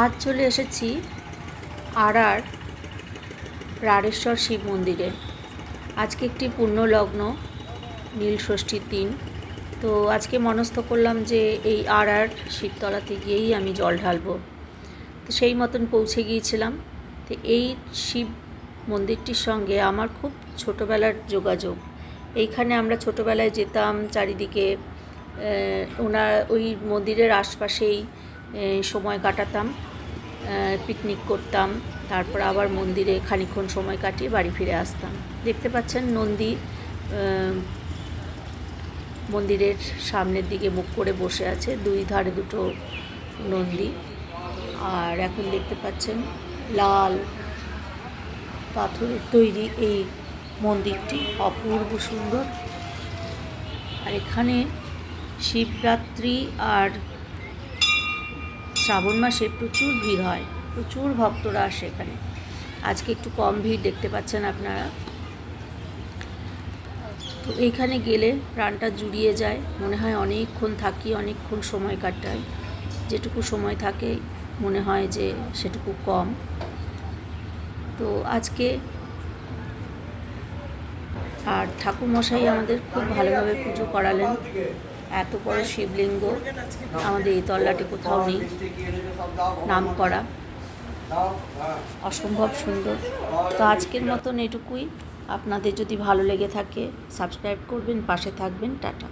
আজ চলে এসেছি আর আর রাড়েশ্বর শিব মন্দিরে। আজকে একটি পুণ্যলগ্ন নীল ষষ্ঠীর দিন। তো আজকে মনস্থ করলাম যে এই আর আর শিবতলাতে গিয়েই আমি জল ঢালবো। তো সেই মতন পৌঁছে গিয়েছিলাম। তো এই শিব মন্দিরটির সঙ্গে আমার খুব ছোটোবেলার যোগাযোগ। এইখানে আমরা ছোটোবেলায় যেতাম, চারিদিকে ওনার ওই মন্দিরের আশপাশেই সময় কাটাতাম পিকনিক করতাম, তারপর আবার মন্দিরে খানিক্ষণ সময় কাটিয়ে বাড়ি ফিরে আসতাম। দেখতে পাচ্ছেন নন্দী মন্দিরের সামনের দিকে মুখ করে বসে আছে, দুই ধারে দুটো নন্দী। আর এখন দেখতে পাচ্ছেন লাল পাথরের তৈরি এই মন্দিরটি, অপূর্ব সুন্দর। আর এখানে শিবরাত্রি আর শ্রাবণ মাসে প্রচুর ভিড় হয়, প্রচুর ভক্তরা আসে এখানে। আজকে একটু কম ভিড় দেখতে পাচ্ছেন আপনারা। তো এইখানে গেলে প্রাণটা জুড়িয়ে যায়, মনে হয় অনেকক্ষণ থাকি, অনেকক্ষণ সময় কাটাই। যেটুকু সময় থাকে, মনে হয় যে সেটুকু কম। তো আজকে আর ঠাকুরমশাই আমাদের খুব ভালোভাবে পুজো করালেন। এত বড় শিবলিঙ্গ আমাদের এই তল্লাটি কোথাও নেই। নাম করা অসম্ভব সুন্দর। তো আজকের মতন এটুকুই। আপনাদের যদি ভালো লেগে থাকে, সাবস্ক্রাইব করবেন, পাশে থাকবেন। টাটা।